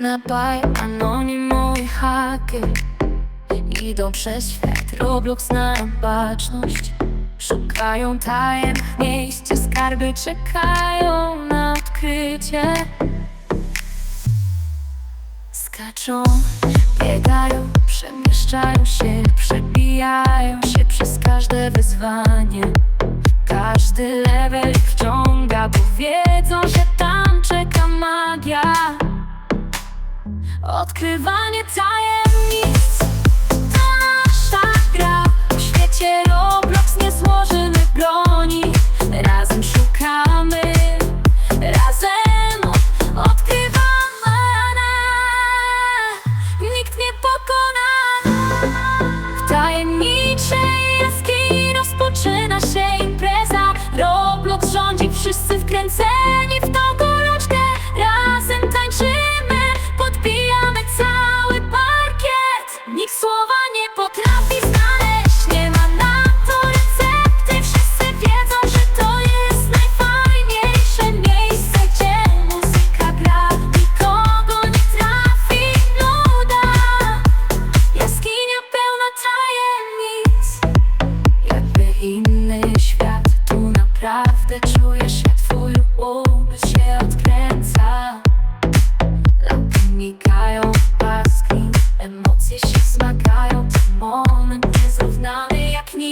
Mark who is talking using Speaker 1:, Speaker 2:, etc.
Speaker 1: Na baj, anonimowy haker Idą przez świat, Roblox na baczność. Szukają tajemnych miejsc, skarby czekają na odkrycie. Skaczą, biegają, przemieszczają się Przebijają się przez każde wyzwanie. Każdy level wciąga, bo wiedzą, Odkrywanie tajemnic. To Nasza gra W świecie Roblox nie złożymy broni. Razem szukamy Razem odkrywamy Nikt nie pokona. W tajemniczej jaskini rozpoczyna się impreza. Roblox rządzi, wszyscy wkręceni w to Gdy się zmagają demony Niezrównany jak nie